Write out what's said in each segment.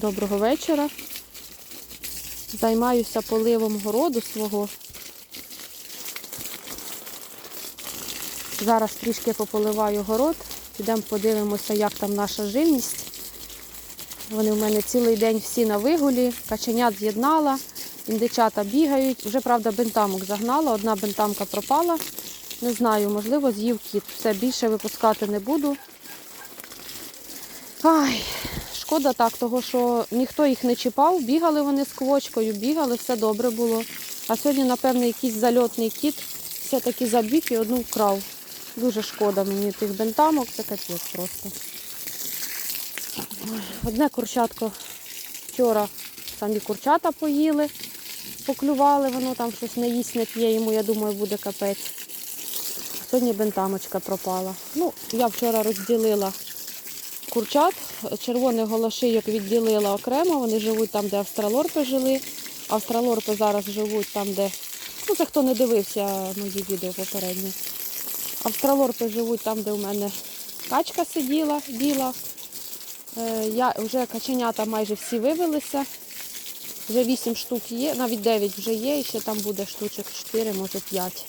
Доброго вечора. Займаюся поливом городу свого. Зараз трішки пополиваю город. Підемо подивимося, як там наша живність. Вони в мене цілий день всі на вигулі, каченят з'єднала, індичата бігають. Вже, правда, бентамок загнала, одна бентамка пропала. Не знаю, можливо, з'їв кіт. Все більше випускати не буду. Ай, шкода так, того що ніхто їх не чіпав, бігали вони з квочкою, бігали, все добре було. А сьогодні, напевно, якийсь зальотний кіт все-таки забіг і одну вкрав. Дуже шкода мені тих бентамок, це капець просто. Одне курчатко вчора самі курчата поїли, поклювали, воно там щось не їсть, не п'є, йому, я думаю, буде капець. Сьогодні бентамочка пропала. Ну, я вчора розділила курчат, червоних голошийок відділила окремо, вони живуть там, де австралорпи жили. Австралорпи зараз живуть там, де. Ну, це хто не дивився мої відео попередні. Австралорпи живуть там, де у мене качка сиділа, біла. Е, Я вже каченята майже всі вивелися. Вже 8 штук є, навіть 9 вже є, і ще там буде штучок 4, може 5.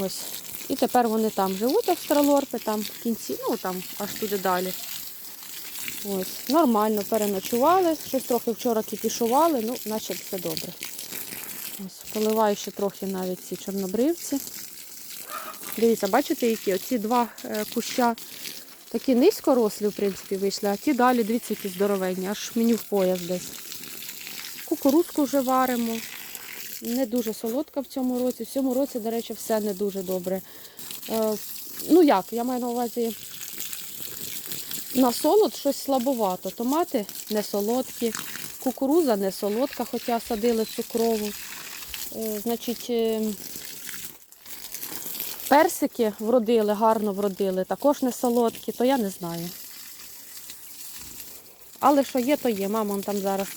Ось. І тепер вони там живуть, австралорпи, там в кінці, ну там аж туди далі. Ось. Нормально переночували, щось трохи вчора кипішували, ну, наче все добре. Ось. Поливаю ще трохи навіть ці чорнобривці. Дивіться, бачите, які оці два е, куща такі низько рослі, в принципі, вийшли, а ті далі, дивіться, які здоровенні, аж мені в пояс десь. Кукурузку вже варимо. Не дуже солодка в цьому році. В цьому році, до речі, все не дуже добре. Е, ну як, я маю на увазі на солод щось слабовато. Томати не солодкі, кукуруза не солодка, хоча садили цукрову. Е, значить, е, персики вродили, гарно вродили, також не солодкі, то я не знаю. Але що є, то є. Мама там зараз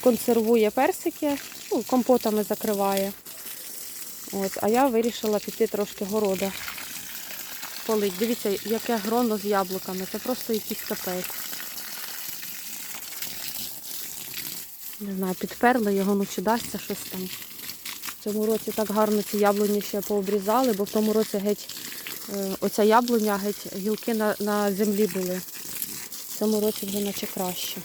консервує персики, ну, компотами закриває. Ось, а я вирішила піти трошки города полить. Дивіться, яке гроно з яблуками. Це просто якийсь капець. Не знаю, підперли його, ну чи дасться щось там. В цьому році так гарно ці яблуні ще пообрізали, бо в тому році геть е, оця яблуня, геть гілки на, на землі були. В цьому році вже наче краще.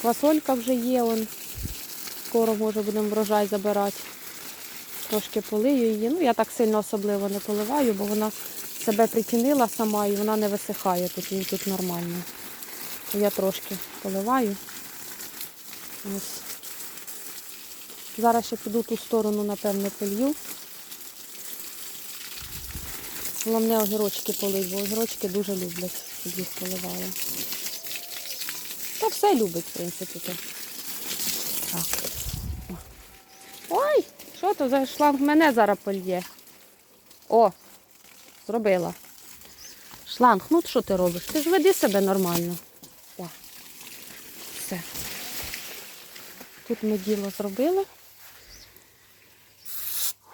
Квасолька вже є, он. Скоро може будемо врожай забирати. Трошки полию її. Ну, я так сильно особливо не поливаю, бо вона себе притінила сама і вона не висихає тут, їй тут нормально. Я трошки поливаю. Ось. Зараз ще піду ту сторону, напевно, полью. Головне огірочки полить, бо огірочки дуже люблять, щоб їх поливали. Та все любить, в принципі. Так. Ой, що то за шланг мене зараз польє? О, зробила. Шланг, ну що ти робиш? Ти ж веди себе нормально. О. Все. Тут ми діло зробили.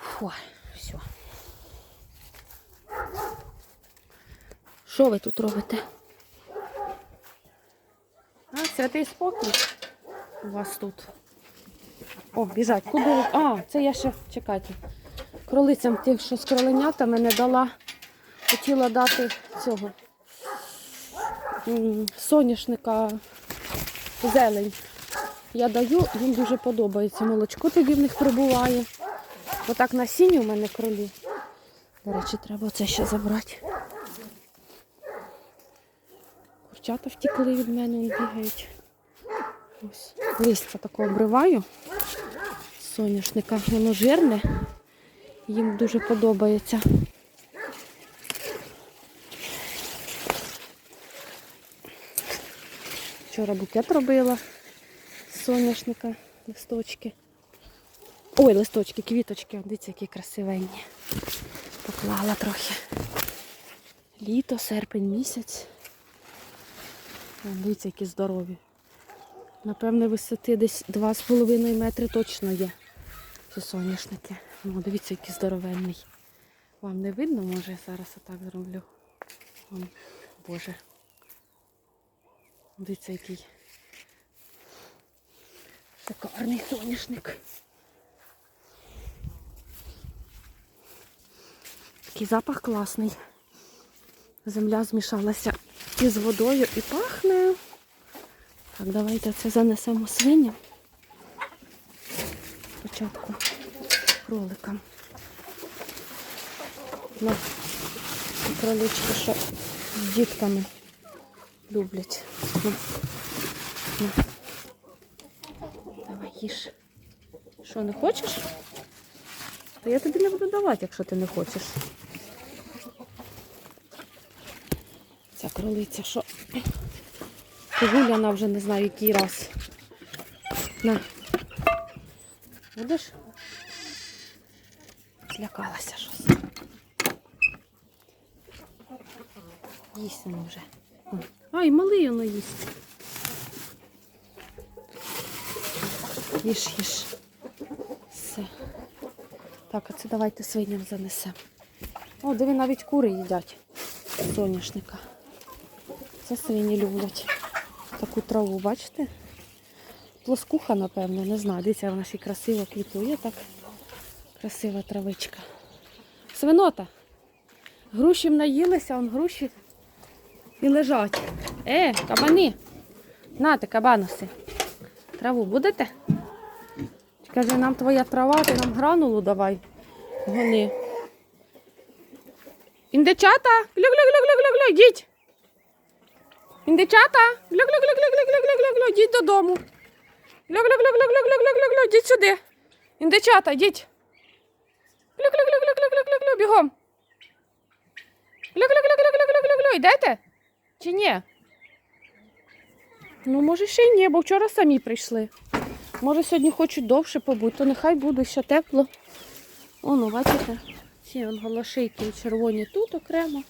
Фу, все. Що ви тут робите? А, святий спокій у вас тут. О, біжать. Куди? А, це я ще, чекайте. Кролицям тих, що з кроленятами не дала. Хотіла дати цього соняшника зелень. Я даю, їм дуже подобається. Молочко тоді в них прибуває. Отак насіння у мене кролі. До речі, треба це ще забрати. Курчата втікли від мене, бігають. Ось. Листя таке обриваю. Соняшника. Воно жирне. Їм дуже подобається. Вчора букет робила соняшника, листочки. Ой, листочки, квіточки, дивіться, які красивенні. Поклала трохи. Літо, серпень місяць. Дивіться, які здорові. Напевне, висоти десь 2,5 метри точно є. Ці соняшники. Ну, дивіться, який здоровенний. Вам не видно, може, я зараз отак зроблю. Вон, Боже. Дивіться, який шикарний соняшник. Такий запах класний. Земля змішалася із водою і пахне. Так, давайте це занесемо свиням. Спочатку кроликам. Ну, кролички, що з дітками люблять. Ну, ну. Давай їж. Що, не хочеш? То я тобі не буду давати, якщо ти не хочеш. Ця кролиця, що погуляна вже не знаю який раз. На. Будеш? Злякалася щось. Їсть воно вже. Ай, малий воно їсть. Їж, їж. Все. Так, а це давайте свиням занесемо. О, диви, навіть кури їдять соняшника. Це свині люблять. Таку траву, бачите? Плоскуха, напевно, не знаю. Дивіться, вона ще красиво квітує так. Красива травичка. Свинота. Груші наїлися, он груші і лежать. Е, кабани. Нате, кабаноси. Траву будете? Каже, нам твоя трава, ти нам гранулу давай. Гони. Індичата, глю-глю-глю-глю-глю-глю, йдіть. Індичата, глю-глю-глю-глю-глю-глю-глю, йдіть додому. Глю-глю-глю-глю-глю-глю-глю, йдіть сюди. Індичата, йдіть. Глю-глю-глю-глю-глю-глю, бігом. Глю-глю-глю-глю-глю-глю, йдете? Чи ні? Ну, може, ще й ні, бо вчора самі прийшли. Може, сьогодні хочуть довше побути, то нехай буде ще тепло. Оно, бачите? Ці голошейки червоні тут окремо.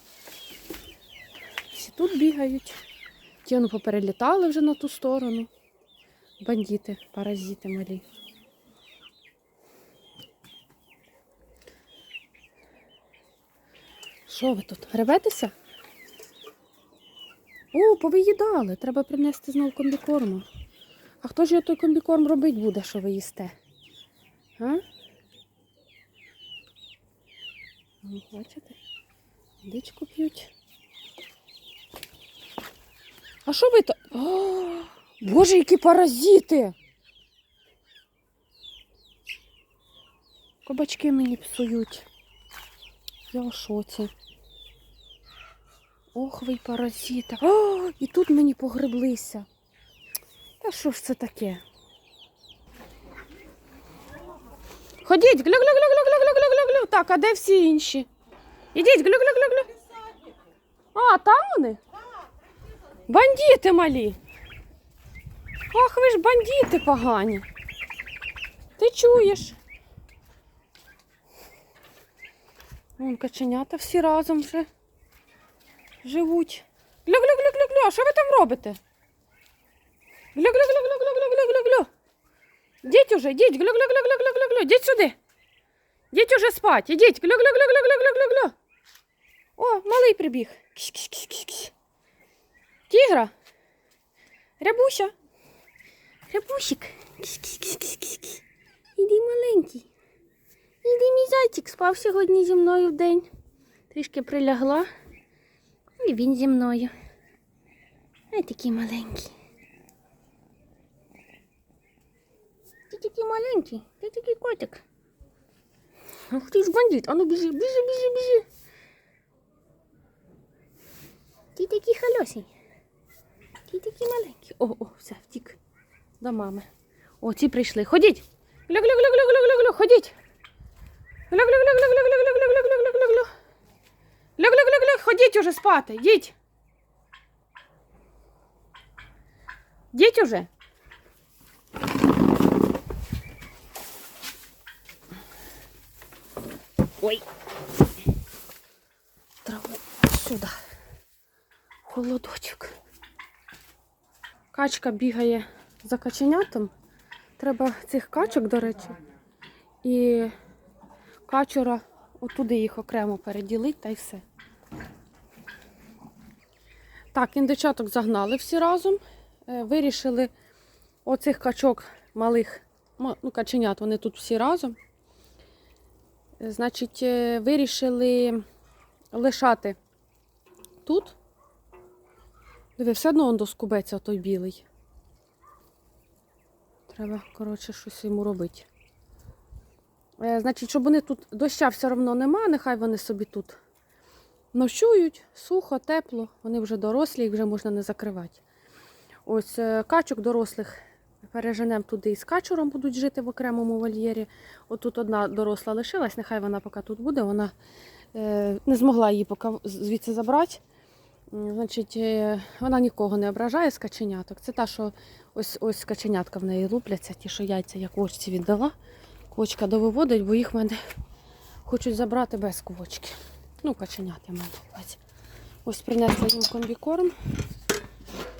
Всі тут бігають. Ті воно поперелітали вже на ту сторону. Бандити, паразити малі. Що ви тут? Гребетеся? О, повиїдали. Треба принести знову комбікорму. А хто ж його той комбікорм робить буде, що ви їсте? А? Ну, Бачите? Водичку п'ють. А що ви то? О, Боже, які паразити! Кабачки мені псують. Я в шоці. Ох, ви й паразити. О, і тут мені погреблися. Та що ж це таке? Ходіть, глю-глю-глю-глю-глю-глю-глю-глю. Так, а де всі інші? Ідіть, глю-глю-глю-глю. А, там вони? Бандити малі. Ах, ви ж бандити погані. Ти чуєш? Вон каченята всі разом вже живуть. Глю-глю-глю-глю-глю. Що ви там робите? Глю-глю-глю-глю-глю-глю-глю-глю. Діть уже, діть, глю-глю-глю-глю-глю-глю. Діть сюди. Діть уже спать. Ідіть. Глю-глю-глю-глю-глю-глю-глю. О, малий прибіг. Кісь-кісь-кісь-кісь. Тігра. Рябуся. Рябусик. Кісь-кісь-кісь-кісь. Іди маленький. Іди, мій зайчик спав сьогодні зі мною в день. Трішки прилягла. І він зі мною. Ай такий маленький. Ти такий маленький, ти такий котик. Ах ти ж бандит, а ну біжи, біжи, біжи, біжи. Ти такий хальосень. Ти такий маленький. О, о, все, втік. До мами. О, ці прийшли. Ходіть. Глю-глю-глю-глю-глю-глю-глю, ходіть. Глю-глю-глю-глю-глю-глю-глю-глю-глю-глю. Глю-глю-глю-глю, ходіть уже спати, йдіть. Йдіть уже. Ой. Траву сюди. Холодочок. Качка бігає за каченятом. Треба цих качок, до речі, і качура отуди їх окремо переділити та й все. Так, індичаток загнали всі разом. е, вирішили оцих качок малих, ну, каченят, вони тут всі разом. Е, Значить, е, вирішили лишати тут. Диви, все одно он доскубеться той білий. Треба, коротше, щось йому робити. Е, Значить, щоб вони тут доща все одно нема, нехай вони собі тут ночують, сухо, тепло, вони вже дорослі, їх вже можна не закривати. Ось е, качок дорослих переженемо туди і з качуром будуть жити в окремому вольєрі. Отут одна доросла лишилась, нехай вона поки тут буде. Вона е, не змогла її поки звідси забрати. Значить, е, вона нікого не ображає з каченяток. Це та, що ось ось каченятка в неї лупляться, ті, що яйця я квочці віддала. Квочка довиводить, бо їх мене хочуть забрати без квочки. Ну, каченят я маю на. Ось принесла їм комбікорм.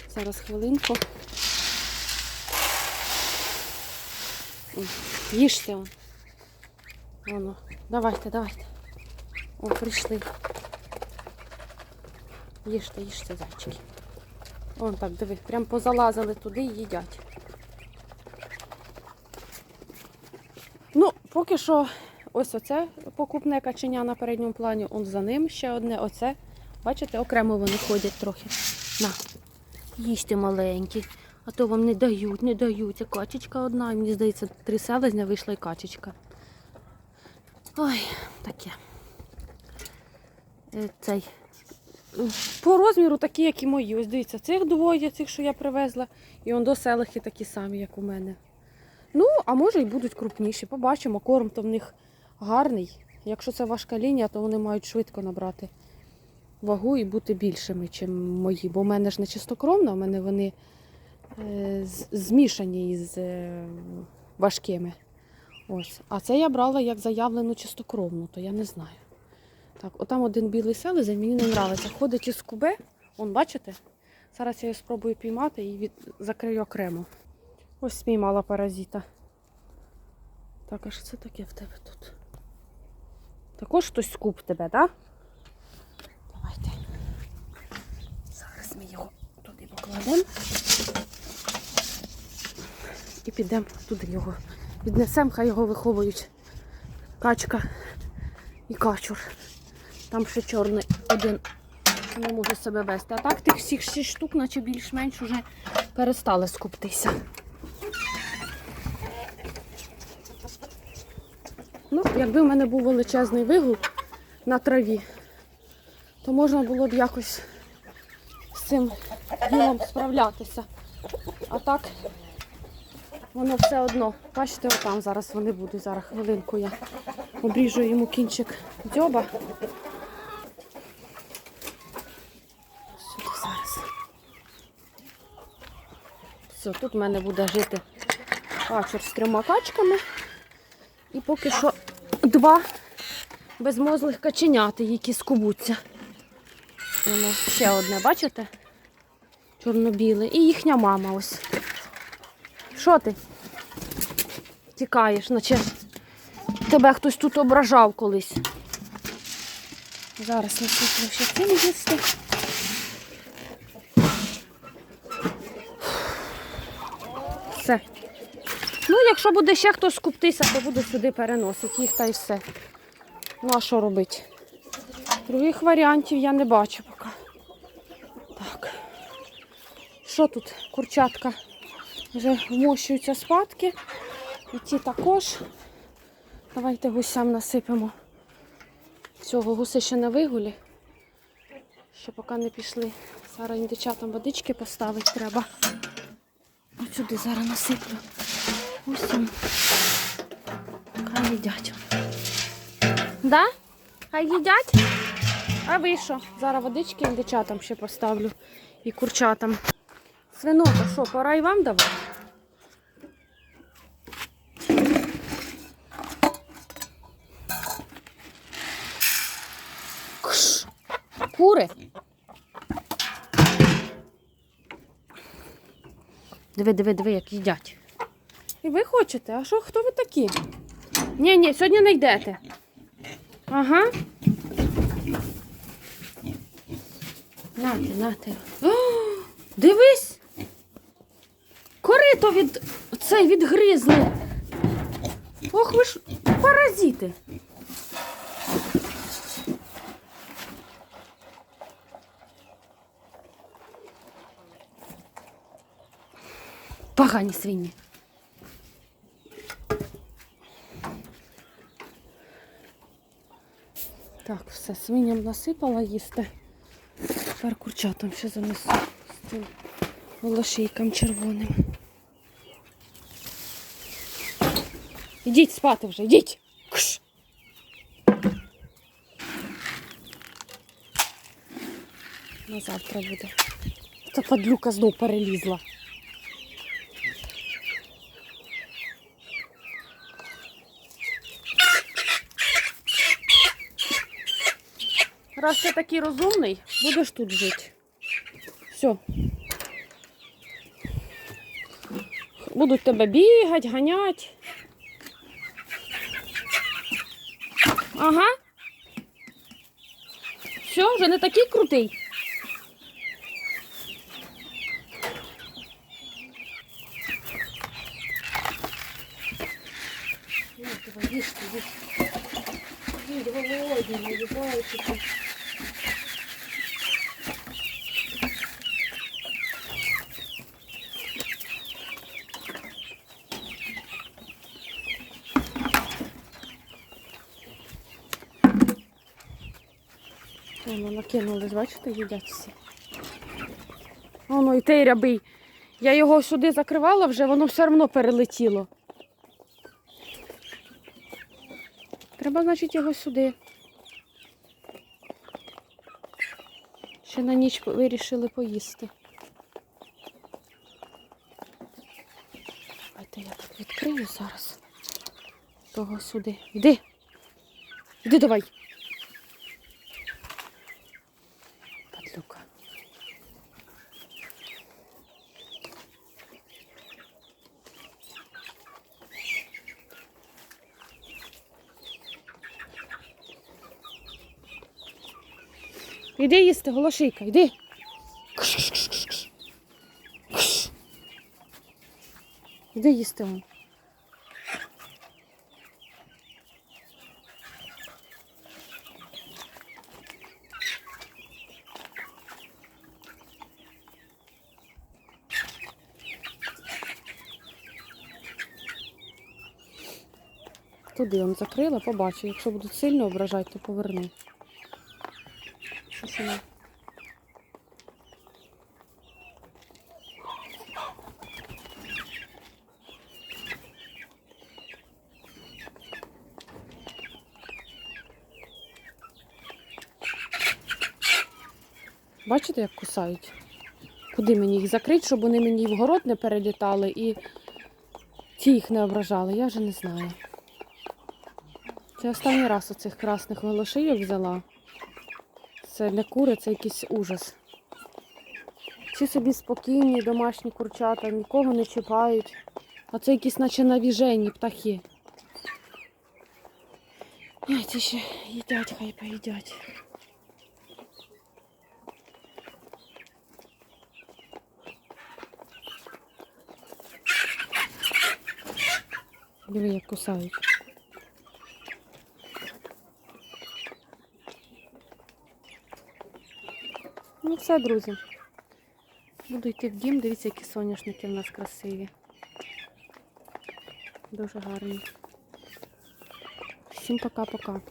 Зараз хвилинку. Їжте. Воно. Давайте, давайте. О, прийшли. Їжте, їжте, зайчики. Вон так, диви, прям позалазили туди і їдять. Ну, поки що ось оце покупне каченя на передньому плані, он за ним ще одне, оце. Бачите, окремо вони ходять трохи. На, їжте маленькі, а то вам не дають, не дають. Це качечка одна, мені здається, три селезня вийшла і качечка. Ой, таке. Е, Цей. По розміру такі, як і мої. Ось дивіться, цих двоє, цих, що я привезла, і он до селихи такі самі, як у мене. Ну, а може і будуть крупніші. Побачимо, корм то в них гарний. Якщо це важка лінія, то вони мають швидко набрати вагу і бути більшими, ніж мої. Бо в мене ж не чистокровна, у мене вони е, змішані із е, важкими. Ось. А це я брала як заявлену чистокровну, то я не знаю. Так, отам один білий селезень, мені не подобається. Ходить із кубе, он бачите? Зараз я його спробую піймати і від... закрию окремо. Ось спіймала паразита. Так, а що це таке в тебе тут? Також хтось скуп тебе, так? Давайте. Зараз ми його туди покладемо. І підемо туди його. Віднесемо, хай його виховують. Качка і качур. Там ще чорний один не може себе вести. А так тих всіх шість штук, наче більш-менш уже перестали скуптися. Ну, якби в мене був величезний вигул на траві, то можна було б якось з цим ділом справлятися. А так воно все одно. Бачите, отам зараз вони будуть. Зараз хвилинку я обріжу йому кінчик дзьоба. Сюди зараз. Все, тут в мене буде жити качур з трьома качками. І поки що два безмозлих каченяти, які скубуться. Воно ще одне, бачите? Чорно-біле. І їхня мама ось. Що ти? Тікаєш, наче тебе хтось тут ображав колись. Зараз насиплю ще цим їсти. Все. Ну, якщо буде ще хтось скуптися, то буду сюди переносити їх та й все. Ну, а що робити? Других варіантів я не бачу поки. Так. Що тут? Курчатка вже вмощуються спадки. І ті також. Давайте гусям насипемо. Цього гуси ще на вигулі. Ще поки не пішли. Зараз індичатам водички поставити треба. Сюди зараз насиплю. Гусям. Хай їдять. Да? Хай їдять? А ви що? Зараз водички індичатам ще поставлю і курчатам. Свинота, що, пора і вам давати? Кури. Диви, диви, диви, як їдять. І ви хочете? А що, хто ви такі? Ні, ні, сьогодні не йдете. Ага. Нате, нате. О, дивись! корито від цей відгризли. Ох ви ж паразити. Погані свині. Так, все, свиням насипала їсти. Тепер курчатам ще занесу з цим волошейком червоним. Ідіть спати вже, ідіть. Кш. На завтра буде. Ця падлюка знов перелізла. Раз ти такий розумний, будеш тут жити. Все. Будуть тебе бігати, ганяти. Ага. Все, вже не такий крутий. Ну, давай, їж, їж. Їдь, голодні, наїжджаючи. Накинули, бачите, їдять всі. Воно і той рябий. Я його сюди закривала вже, воно все одно перелетіло. Треба, значить, його сюди. Ще на ніч вирішили поїсти. Давайте я так відкрию зараз. Того сюди. Йди. Йди давай. Падлюка. Іди їсти, голошийка, йди. Іди їсти. Туди он закрила, побачу. Якщо будуть сильно ображати, то поверну. Що? Бачите, як кусають? Куди мені їх закрити, щоб вони мені в город не перелітали і ті їх не ображали, я вже не знаю. Це останній раз оцих красних волошийок взяла. Це не кури, це якийсь ужас. Ці собі спокійні, домашні курчата, нікого не чіпають. А це якісь наче навіжені птахи. Ай, ці ще їдять, хай поїдять. Диви, як кусають. Ну все, друзі. Буду йти в дім. Дивіться, які соняшники в нас красиві. Дуже гарні. Всім пока-пока.